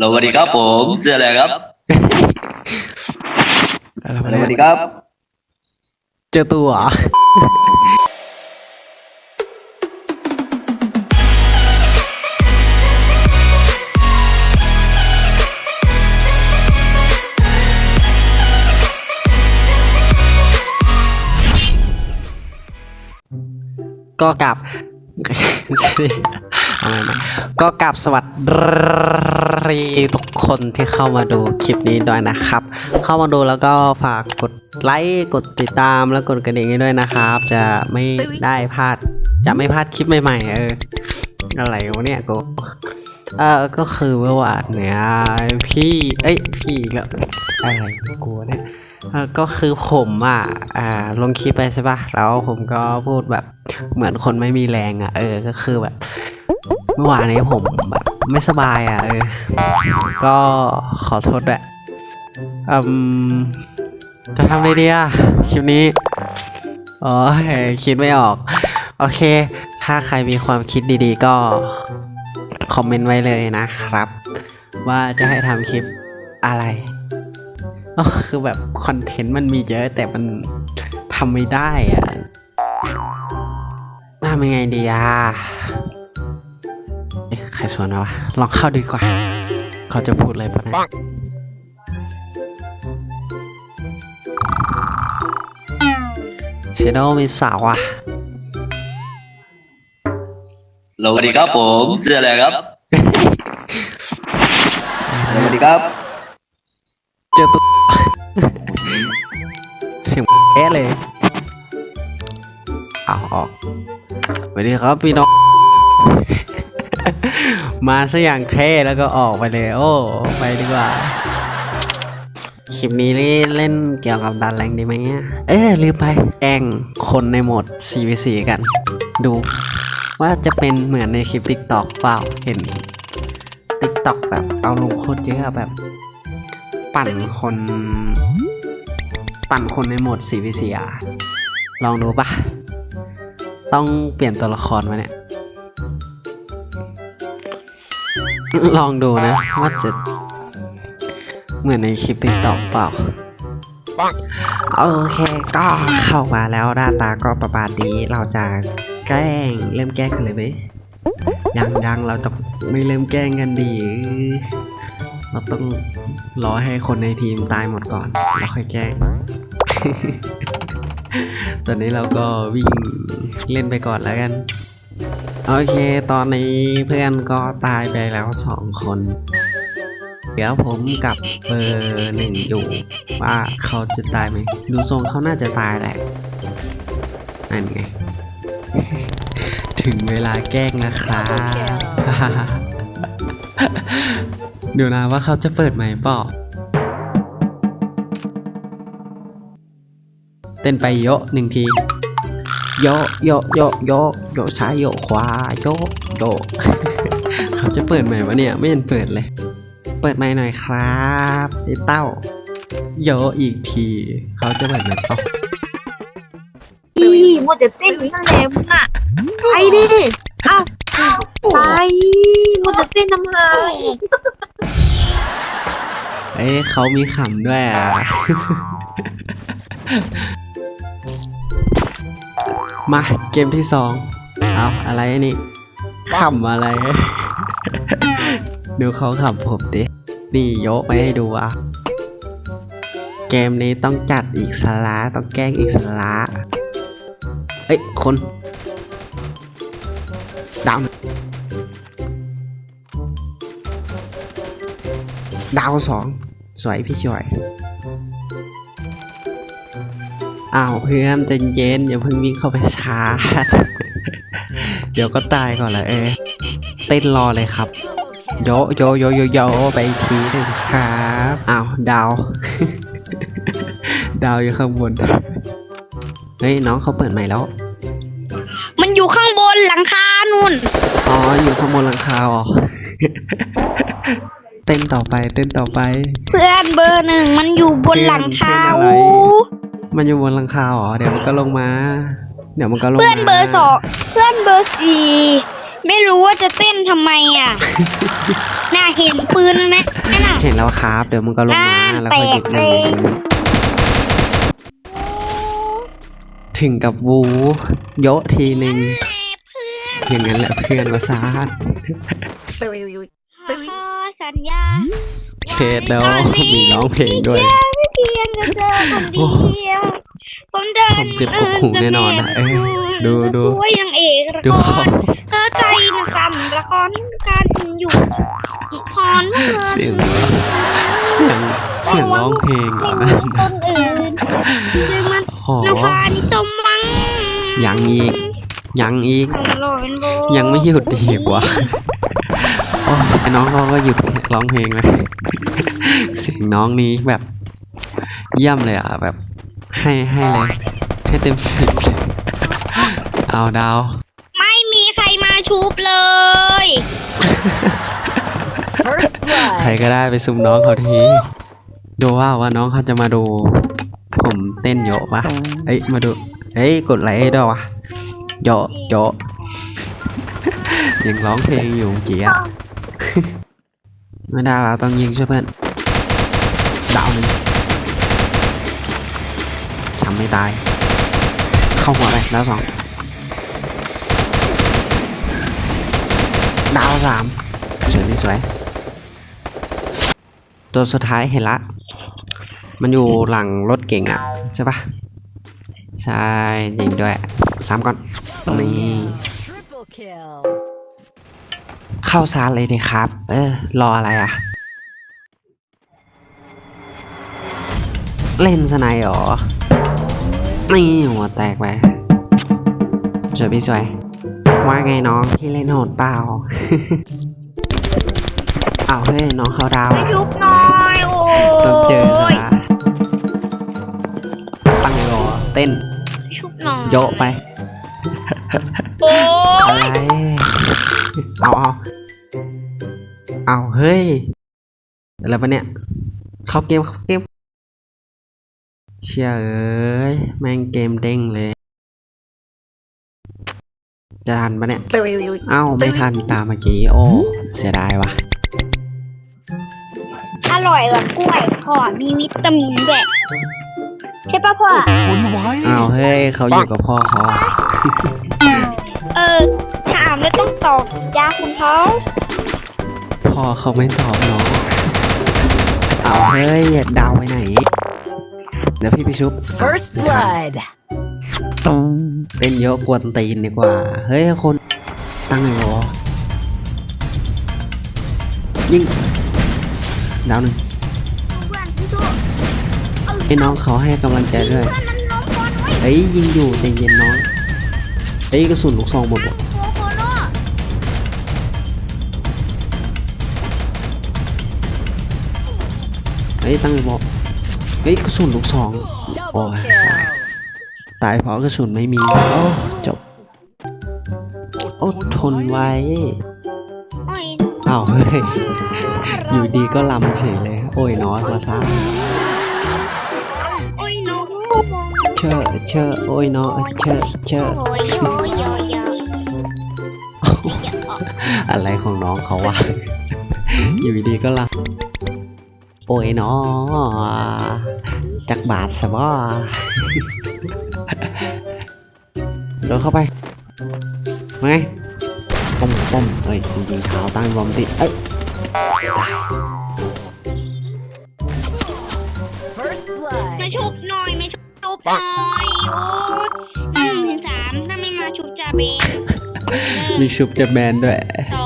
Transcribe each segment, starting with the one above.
สวัสดีครับผมชื่ออะไรครับอะไรสวะเนี่วัสดียครับ เจอตัวเหรอ ก็กลับไม่ใช่เอาใหม่มาก็กลับสวัสดีทุกคนที่เข้ามาดูคลิปนี้ด้วยนะครับ เข้ามาดูแล้วก็ฝากกดไลค์กดติดตามแล้วกดกระดิ่งให้ด้วยนะครับ จะไม่ได้พลาด จะไม่พลาดคลิปใหม่ๆเอออะไรวะเนี่ยกูเออก็คือเมื่อวานเนี่ยพี่เอ้ยพี่กแล้วอะไรกูเนี่ยก็คือผมอะอ่าลงคลิปไปใช่ปะแล้วผมก็พูดแบบเหมือนคนไม่มีแรงอะเออก็คือแบบ เมื่อวานนี้ผมแบบไม่สบายอะเออ ก็ขอโทษด้วยอืมจะทำไงดีอะคลิปนี้อ๋อคิดไม่ออก โอเค ถ้าใครมีความคิดดีๆ ก็คอมเมนต์ไว้เลยนะครับ ว่าจะให้ทำคลิปอะไรอ๋อคือแบบคอนเทนต์มันมีเยอะแต่มันทำไม่ได้อะทำยังไงดีอะ ใครชวนมาวะ ลองเข้าดีกว่า เขาจะพูดอะไรปะเนี่ยเชโดมีสาวอะ สวัสดีครับผมชื่ออะไรครับ สวัสดีครับ เจอตัวเสียงแอะเลยเอาออกสวัสดีครับพี่น้อง มาซะอย่างเท่แล้วก็ออกไปเลย โอ้ไปดีกว่าคลิปนี้เล่นเกี่ยวกับดันแรงดีไหมเนี่ยเอ้ยลืมไปแองคนในโหมด CVC กัน ดู ว่าจะเป็นเหมือนในคลิป TikTok เปล่าเห็น TikTok แบบเอาลงโคตรเยอะอะแบบ ปั่นคน ปั่นคนในโหมด CVC อะลองดูปะต้องเปลี่ยนตัวละครมาเนี่ย ลองดูนะ ว่าจะเหมือนในคลิปติ๊กต็อกเปล่า โอเคก็เข้ามาแล้วหน้าตาก็ประมาณนี้เราจะแกล้งเริ่มแกล้งกันเลยไหมยังยังเราจะไม่เริ่มแกล้งกันดี เราต้องรอให้คนในทีมตายหมดก่อนแล้วค่อยแกล้งตอนนี้เราก็วิ่งเล่นไปก่อนแล้วกัน โอเค ตอนนี้เพื่อนก็ตายไปแล้วสองคนเดี๋ยวผมกับเบอร์หนึ่งอยู่ ว่าเขาจะตายไหม ดูทรงเขาน่าจะตายแหละ นั่นไง ถึงเวลาแกล้งนะครับ เดี๋ยวนะว่าเขาจะเปิดไหมเปล่าเต้นไปโยอะหนึ่งที โยะโยะโยะโยะโยะซ้ายโยะขวาโยะโยะเขาจะเปิดไหมค์วะเนี่ย ไม่เห็นเปิดเลย เปิดไมค์หน่อยครับไอ้เต้าโยะอีกที เขาจะเปิดไหมค์เปล่าพี่มัวแต่เต้นอยู่นั่นแหละมึงอะไปดิเอ้าไปมัวแต่เต้นทำไมเอ้ยเขามีขำด้วยอะ มาเกมที่สองเอาอะไรนี่ขำอะไร ดูเขาขำผมดิ นี่ยกไปให้ดูอะ เกมนี้ต้องจัดอีกสาระต้องแกล้งอีกสาระเอ้ย คนดาวดาวสองสวยพี่ช่วย อ้าวเพื่อนใจเย็นอย่าเพิ่งวิ่งเข้าไปชาร์จ เดี๋ยวก็ตายก่อนละเอยเต้นรอเลยครับ โยโยโยโยโยไปอีกทีหนึงครับอ้าวดาว ดาวอยู่ข้างบน เฮ้ยน้องเขาเปิดใหม่แล้ว มันอยู่ข้างบนหลังคานู่น อ๋ออยู่ข้างบนหลังคาอ๋อ เต้นต่อไปเต้นต่อไป เพื่อนเบอร์หนึ่งมันอยู่บนหลังคาเพื่อนอะไร อู้ มันอยู่บนหลังคาอ๋อเดี๋ยวมันก็ลงมา เดี๋ยวมันก็ลงมาเพื่อนเบอร์สองเพื่อนเบอร์สี่ไม่รู้ว่าจะเต้นทำไมอะ น่าเห็นปืนไหมนั่นน่ะ เห็นแล้วครับ เดี๋ยวมึงก็ลงมาอ่าแล้วค่อยหยุดแปลมึกงเลยถึงกับวูโยะทีหนึ่งอย่างนั้นแหละเพื่อนประสาทขอสัญญาเชดเดอมีร้องเพลงด้วยไม่เพียง จะเจอคนเดียวผมเดินผมเจ็บกกหูแน่นอนนะเอ้ยดูดูด้วยนางเอกละดู ครเธอใจมันซ้ำละครการอยู่อีกคอนเมื่อเสียง เสียงเสียงร้องเพลงเหรอนั่นคนอื่นซึ่งมันโอ้โหนภานิจมมังยังอีก ยังอีกหล่อเป็นโบยังไม่หยุดอีกวะโอ้ยไอ้น้องเขาก็หยุดร้องเพลงเลย เสียงน้องนี้แบบ เยี่ยมเลยอะแบบ ให้ให้เลย ให้เต็มสิบเลยเอาดาว ไม่มีใครมาชุบเลย First ใคร blood. ก็ได้ไปซุมน้องเขาที ดูว่าว่าน้องเขาจะมาดู ผมเต้นโยะปะเอ้ยมาดูเฮ้ยกดไลค์ให้ด้วยวะโยะโยะ ยังร้องเพลงอยู่เมื่อกี้อะ ไม่ได้แล้วต้องยิงช่วยเพื่อนดาวหนึ่ง ทำไม่ตายเข้าหัวไปดาวสองดาวสามสวยนี่สวย ตัวสุดท้ายเห็นละ มันอยู่หลังรถเก่งอะ ใช่ปะใช่ยิงด้วยสามก่อนนี่เข้าซานเลยดีครับ เออ รออะไรอะ เล่นสไนเหรอ นี่หัวแตกไปสวยพี่สวย ว่าไงน้องพี่เล่นโหดเปล่า อ้าวเฮ้ยน้องเขาดาวอะชุบหน่อยโอ้ต้องเจอซะยละตั้งรอเต้นชุบหน่อยโยะไป โอ้อะไร เอาเอาเอาเฮ้ย อะไรปะเนี่ย เข้าเกมเข้าเกม เชี่ยเอ้ย แม่งเกมเด้งเลย จะทันปะเนี่ย เอ้า ไม่ทันตามเมื่อกี้ โอ้ เสียดายวะอร่อยกว่ากล้วยพ่อมีวิตามินด้วยใช่ปะพ่ออ้าว เฮ้ย เขาอยู่กับพ่อเขาอะเออ ถามแล้วต้องตอบยาคุณเขาพ่อเขาไม่ตอบน้องเอาเฮ้ยดาวไปไหน เดี๋ยวพี่ไปชุบ First blood. เต้นเยอะกวนตีนดีกว่า เฮ้ยคนตั้งไงวะยิงดาวหนึ่งเพื่อนพี่สู้ไอ้น้องเขาให้กำลังใจด้วยเพื่อนมันล้มบอลไว้เฮ้ยยิงอยู่ใจเย็นน้องเฮ้ยกระสุนลูกซองหมดว่ะโคโคโร่เฮ้ยตั้งไงวะเฮ้ยกระสุนลูกซอง Double Oh, kill. ตายเพราะกระสุนไม่มีโอ้จบอดทนไว้โอ้ยอ้าวเฮ้ยอยู่ดีก็ลำเฉยเลย โอ้ยนอสมาซะโอ้ยน้อเชอเชอโอ้ยนอเชอเชอะโอ้ยโอ้ยโอ้ยโอ้ยอะไรของน้องเขาวะอยู่ดีก็ลำ โอ้ยนอจักบาทสบอเดินเข้าไปมาไงป้อมป้อมเอ้ยจริงๆเท้าตั้งบอมติเอ้ย First มา blood. ชุบหน่อยไม่ชุบหน่อยโอ้ยหนึ่งถึงสามถ้าไม่มาชุบจะเป็นหมีนึ่งชุบจะแบนด้วยสอง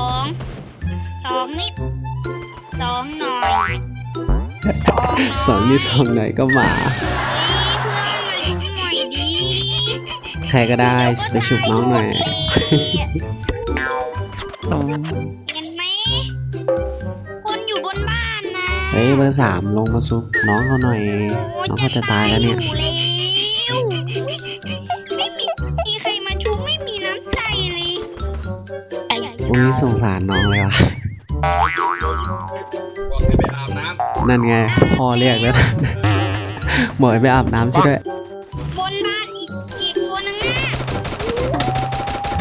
สองนี่สองหน่อยก็มาเฮ้ยเพื่อนมาชุบหน่อยดีใครก็ได้ไปชุบน้องหน่อยเห็นไหมคนอยู่บนบ้านนะเฮ้ยเบอร์สามลงมาซุปน้องเขาหน่อยโอ้ยน้องเขาจะตายแล้วเนี่ยจะตายอยู่แล้วไม่มีมีใครมาชุบไม่มีน้ำใจเลยไอ้อุ้ยสงสารน้องเลยว่ะ นั่นไงพ่อเรียกแล้วบอกให้ไปอาบน้ำช่วยด้วยบนบ้านอีกอีกตัวหนึงนะ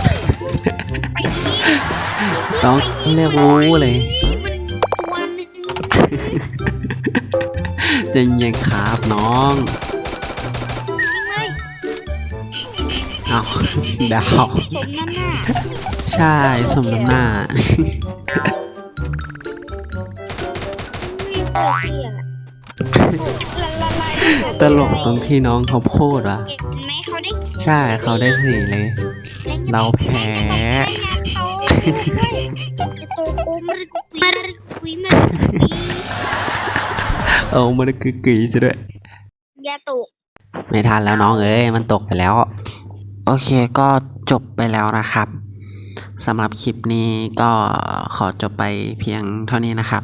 ไปอีกน้องเรียกวูเลยมันตัวหนึงใจะเย็นครับน้องไม่เอาดาวผมนั่นน่ะใช่สมน้ำหน้า ตลกตรงที่น้องเขาพูดว่ะเห็นไหมเขาได้ใช่เขาได้สี่เลย เราแพ้เขาจะโตโกมันมันคุยมันคุยเอามันกึกกยจะด้วยยาตกไม่ทันแล้วน้องเอ้ยมันตกไปแล้ว โอเคก็จบไปแล้วนะครับสำหรับคลิปนี้ก็ขอจบไปเพียงเท่านี้นะครับ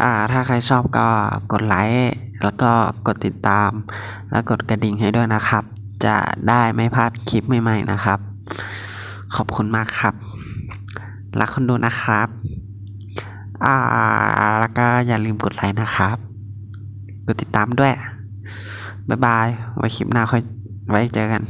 อ่าถ้าใครชอบก็กดไลค์แล้วก็กดติดตาม แล้วกดกระดิ่งให้ด้วยนะครับ จะได้ไม่พลาดคลิปใหม่ๆนะครับ ขอบคุณมากครับ รักคนดูนะครับ อ่าแล้วก็อย่าลืมกดไลค์นะครับ กดติดตามด้วย บ๊ายบาย ไว้คลิปหน้าค่อยไว้เจอกัน